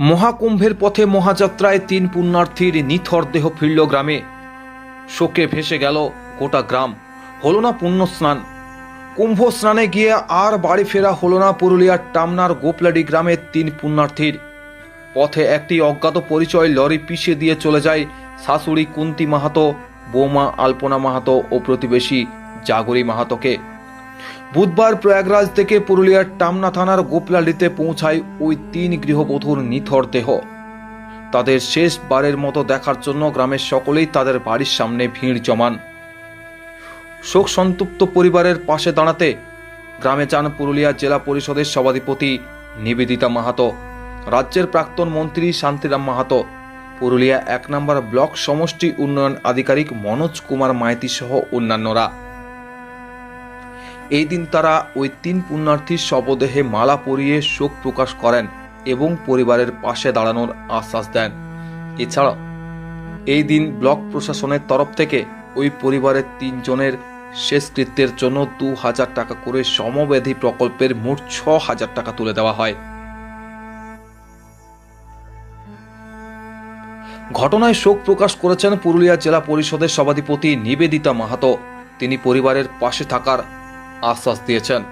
মহাকুম্ভের পথে মহাযাত্রায় তিন পুণ্যার্থীর নিথর দেহ ফিরল গ্রামে। শোকে ভেসে গেল গোটা গ্রাম। হলো না পুণ্য স্নান কুম্ভ স্নানে গিয়ে আর বাড়ি ফেরা হলো না পুরুলিয়ার টামনার গোপলাডি গ্রামের তিন পুণ্যার্থীর। পথে একটি অজ্ঞাত পরিচয় লরি পিষে দিয়ে চলে যায় শাশুড়ি কুন্তি মাহাতো, বৌমা আলপনা মাহাতো ও প্রতিবেশী জাগরি মাহাতোকে। বুধবার প্রয়াগরাজ থেকে পুরুলিয়ার টামনা থানার গোপলালিতে পৌঁছায় ওই তিন গৃহবধূর নিথর দেহ। তাদের শেষবারের মতো দেখার জন্য গ্রামের সকলেই তাদের বাড়ির সামনে ভিড় জমান। শোক সন্তপ্ত পরিবারের পাশে দাঁড়াতে গ্রামে যান পুরুলিয়া জেলা পরিষদের সভাধিপতি নিবেদিতা মাহাতো। রাজ্যের প্রাক্তন মন্ত্রী শান্তিরাম মাহাতো। পুরুলিয়া এক নম্বর ব্লক সমষ্টি উন্নয়ন আধিকারিক মনোজ কুমার মাইতি সহ অন্যান্যরা। এই দিন তারা ওই তিন পুণ্যার্থীর শবদেহে মালা পরিয়ে শোক প্রকাশ করেন এবং পরিবারের পাশে দাঁড়ানোর আশ্বাস দেন। এছাড়া এই দিন ব্লক প্রশাসনের তরফ থেকে ওই পরিবারের তিনজনের শেষকৃত্যের জন্য দু হাজার টাকা করে সমব্যাধি প্রকল্পের মোট ছ হাজার টাকা তুলে দেওয়া হয়। ঘটনায় শোক প্রকাশ করেছেন পুরুলিয়া জেলা পরিষদের সভাধিপতি নিবেদিতা মাহাতো। তিনি পরিবারের পাশে থাকার আশ্বাস দিয়েছেন।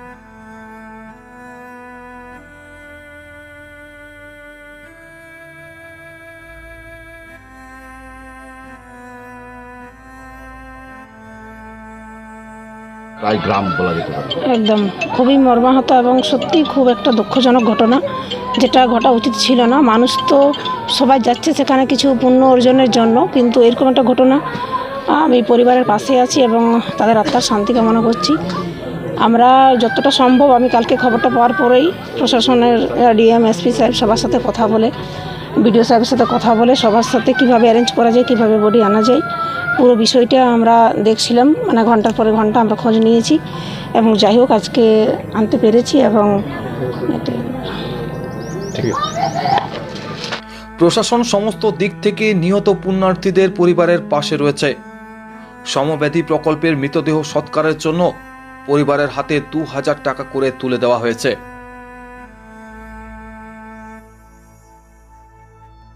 প্রায় গ্রাম বলা যেতে পারে। একদম খুবই মর্মাহত এবং সত্যি খুব একটা দুঃখজনক ঘটনা যেটা ঘটা উচিত ছিল না। মানুষ তো সবাই যাচ্ছে সেখানে কিছু পুণ্য অর্জনের জন্য কিন্তু এরকম একটা ঘটনা আমি পরিবারের পাশে আছি এবং তাদের আত্মার শান্তি কামনা করছি। আমরা যতটা সম্ভব আমি কালকে খবরটা পাওয়ার পরেই প্রশাসনের ডিএম এসপি সাহেব সবার সাথে কথা বলে বিডিও সাহেবের সাথে কথা বলে সবার সাথে কীভাবে অ্যারেঞ্জ করা যায় কীভাবে বডি আনা যায় পুরো বিষয়টা আমরা দেখছিলাম মানে ঘণ্টার পরে ঘণ্টা আমরা খোঁজ নিয়েছি এবং যাই হোক আজকে আনতে পেরেছি এবং প্রশাসন সমস্ত দিক থেকে নিহত পুণ্যার্থীদের পরিবারের পাশে রয়েছে। সমব্যাধি প্রকল্পের মৃতদেহ সৎকারের জন্য পরিবারের হাতে দু হাজার টাকা করে তুলে দেওয়া হয়েছে।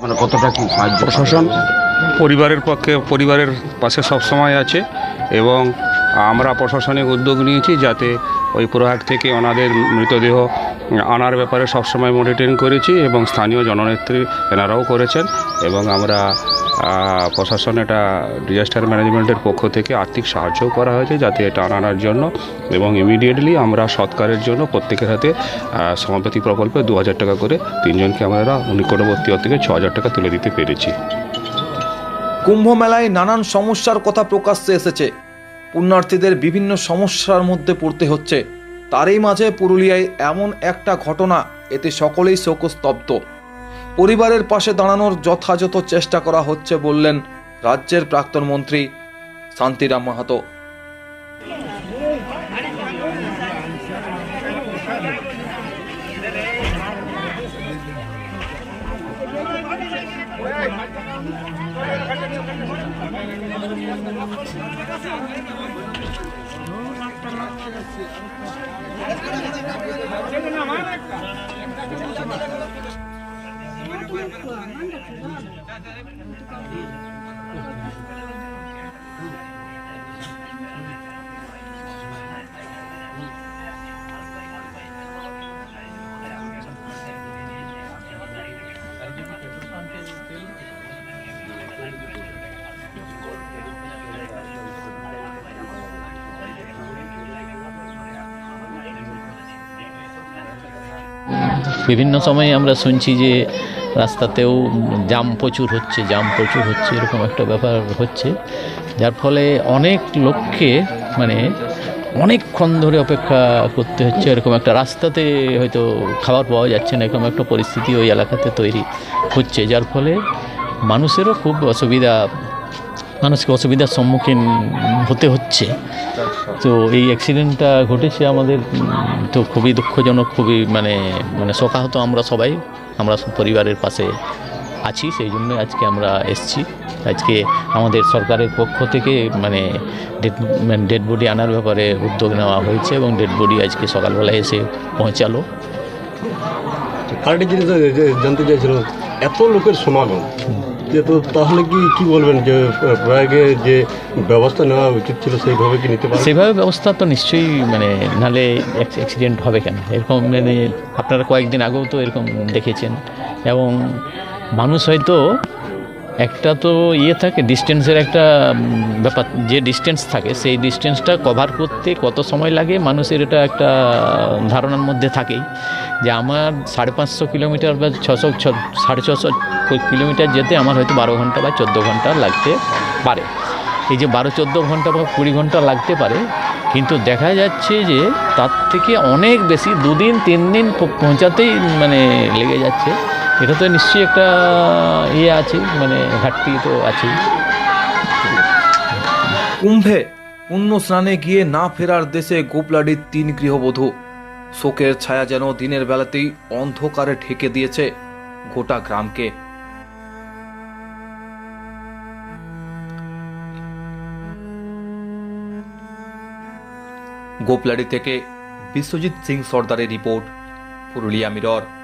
মানে কতটা কি সাহায্য প্রশাসন পরিবারের পক্ষে পরিবারের পাশে সবসময় আছে এবং আমরা প্রশাসনিক উদ্যোগ নিয়েছি যাতে ওই প্রহাট থেকে ওনাদের মৃতদেহ আনার ব্যাপারে সবসময় মনিটরিং করেছি এবং স্থানীয় জননেত্রী এনারাও করেছেন এবং আমরা প্রশাসন এটা ডিজাস্টার ম্যানেজমেন্টের পক্ষ থেকে আর্থিক সাহায্যও করা হয়েছে যাতে এটা আনার জন্য এবং ইমিডিয়েটলি আমরা সৎকারের জন্য প্রত্যেকের হাতে সমাপতি প্রকল্পে দু হাজার টাকা করে তিনজনকে আমরা নিকটবর্তী থেকে ছ হাজার টাকা তুলে দিতে পেরেছি। কুম্ভ মেলায় নানান সমস্যার কথা প্রকাশ্যে এসেছে। পুণ্যার্থীদের বিভিন্ন সমস্যার মধ্যে পড়তে হচ্ছে। তারই মাঝে পুরুলিয়ায় এমন একটা ঘটনা, এতে সকলেই শোকস্তব্ধ। পরিবারের পাশে দাঁড়ানোর যথাযথ চেষ্টা করা হচ্ছে বললেন রাজ্যের প্রাক্তন মন্ত্রী শান্তিরাম মাহাতো। Thank you. বিভিন্ন সময়ে আমরা শুনছি যে রাস্তাতেও জাম প্রচুর হচ্ছে, জাম প্রচুর হচ্ছে, এরকম একটা ব্যাপার হচ্ছে। যার ফলে অনেক লোককে মানে অনেকক্ষণ ধরে অপেক্ষা করতে হচ্ছে, এরকম একটা রাস্তাতে হয়তো খাবার পাওয়া যাচ্ছে না, এরকম একটা পরিস্থিতি ওই এলাকাতে তৈরি হচ্ছে। যার ফলে মানুষেরও খুব অসুবিধা, মানুষকে অসুবিধার সম্মুখীন হতে হচ্ছে। তো এই অ্যাক্সিডেন্টটা ঘটেছে আমাদের তো খুবই দুঃখজনক খুবই মানে মানে শোকাহত আমরা সবাই। আমরা সব পরিবারের পাশে আছি সেই জন্য আজকে আমরা এসছি। আজকে আমাদের সরকারের পক্ষ থেকে মানে ডেড ডেড বডি আনার ব্যাপারে উদ্যোগ নেওয়া হয়েছে এবং ডেড বডি আজকে সকালবেলা এসে পৌঁছালো। আরেকটা জিনিস জানতে চাইছিলাম এত লোকের সমাগম। যে তো তাহলে কি কি বলবেন যে প্রয়াগে যে ব্যবস্থা নেওয়া উচিত ছিল সেইভাবে কি নিতে পারে সেভাবে ব্যবস্থা তো নিশ্চয়ই মানে নালে অ্যাক্সিডেন্ট হবে কেন? এরকম মানে আপনারা কয়েকদিন আগেও তো এরকম দেখেছেন এবং মানুষ হয়তো একটা তো ইয়ে থাকে ডিস্টেন্সের একটা ব্যাপার। যে ডিস্টেন্স থাকে, সেই ডিস্টেন্সটা কভার করতে কত সময় লাগে? মানুষের এটা একটা ধারণার মধ্যে থাকেই। যে আমার সাড়ে পাঁচশো কিলোমিটার বা ছশো সাড়ে ছশো কিলোমিটার যেতে আমার হয়তো বারো ঘণ্টা বা চোদ্দ ঘণ্টা লাগতে পারে। এই যে বারো, চোদ্দ ঘণ্টা বা কুড়ি ঘণ্টা লাগতে পারে, কিন্তু দেখা যাচ্ছে যে তার থেকে অনেক বেশি দুদিন, তিন দিন পৌঁছাতেই মানে লেগে যাচ্ছে। এটা তো নিশ্চয়ই একটা ইয়ে আছে মানে ঘাটতি তো আছেই। কুম্ভে পুণ্য স্নানে গিয়ে না ফেরার দেশে গোপলাডির তিন গৃহবধূ। শোকের ছায়া যেন দিনের বেলাতেই অন্ধকারে ঢেকে দিয়েছে গোটা গ্রামকে। গোপলাডি থেকে বিশ্বজিৎ সিং সর্দারের রিপোর্ট, পুরুলিয়া মিরর।